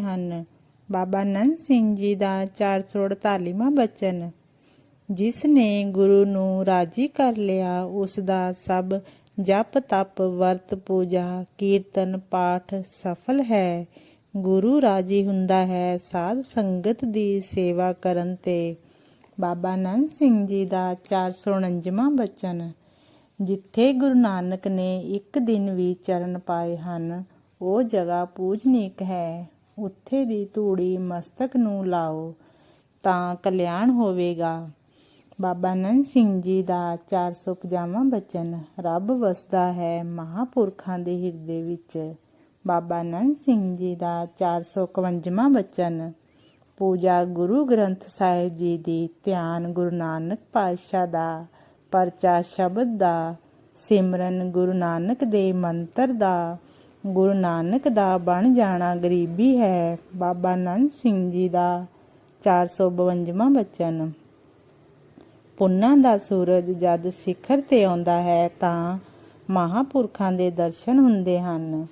ਹਨ। ਬਾਬਾ ਨੰਦ ਸਿੰਘ ਜੀ ਦਾ 448ਵਾਂ ਬਚਨ, ਜਿਸ ਨੇ ਗੁਰੂ ਨੂੰ ਰਾਜੀ ਕਰ ਲਿਆ, ਉਸ ਦਾ ਸਭ ਜਪ ਤਪ ਵਰਤ ਪੂਜਾ, ਕੀਰਤਨ ਪਾਠ ਸਫਲ ਹੈ। ਗੁਰੂ ਰਾਜੀ ਹੁੰਦਾ ਹੈ ਸਾਧ ਸੰਗਤ ਦੀ ਸੇਵਾ ਕਰਨ ਤੇ। ਬਾਬਾ ਨੰਦ ਸਿੰਘ ਜੀ ਦਾ 449ਵਾਂ ਬਚਨ, ਜਿੱਥੇ ਗੁਰੂ ਨਾਨਕ ਨੇ ਇੱਕ ਦਿਨ ਵੀ ਚਰਨ ਪਾਏ ਹਨ, ਉਹ ਜਗ੍ਹਾ ਪੂਜਨੀਕ ਹੈ। ਉੱਥੇ ਦੀ ਧੂੜੀ ਮਸਤਕ ਨੂੰ ਲਾਓ ਤਾਂ ਕਲਿਆਣ ਹੋਵੇਗਾ। ਬਾਬਾ ਨੰਦ ਸਿੰਘ ਜੀ ਦਾ 450ਵਾਂ ਬਚਨ ਰੱਬ ਵਸਦਾ ਹੈ ਮਹਾਪੁਰਖਾਂ ਦੇ ਹਿਰਦੇ ਵਿੱਚ। ਬਾਬਾ ਨੰਦ ਸਿੰਘ ਜੀ ਦਾ 451ਵਾਂ ਬਚਨ, ਪੂਜਾ ਗੁਰੂ ਗ੍ਰੰਥ ਸਾਹਿਬ ਜੀ ਦੀ ਧਿਆਨ ਗੁਰੂ ਨਾਨਕ ਪਾਤਸ਼ਾਹ ਦਾ, ਪਰਚਾ ਸ਼ਬਦ ਦਾ, ਸਿਮਰਨ ਗੁਰੂ ਨਾਨਕ ਦੇ ਮੰਤਰ ਦਾ ਗੁਰੂ ਨਾਨਕ ਦਾ ਬਣ ਜਾਣਾ ਗਰੀਬੀ ਹੈ। ਬਾਬਾ ਨੰਦ ਸਿੰਘ ਜੀ ਦਾ 452ਵਾਂ ਬਚਨ। ਪੁੰਨਾਂ ਦਾ ਸੂਰਜ ਜਦ ਸਿਖਰ ਤੇ ਆਉਂਦਾ ਹੈ ਤਾਂ ਮਹਾਪੁਰਖਾਂ ਦੇ ਦਰਸ਼ਨ ਹੁੰਦੇ ਹਨ।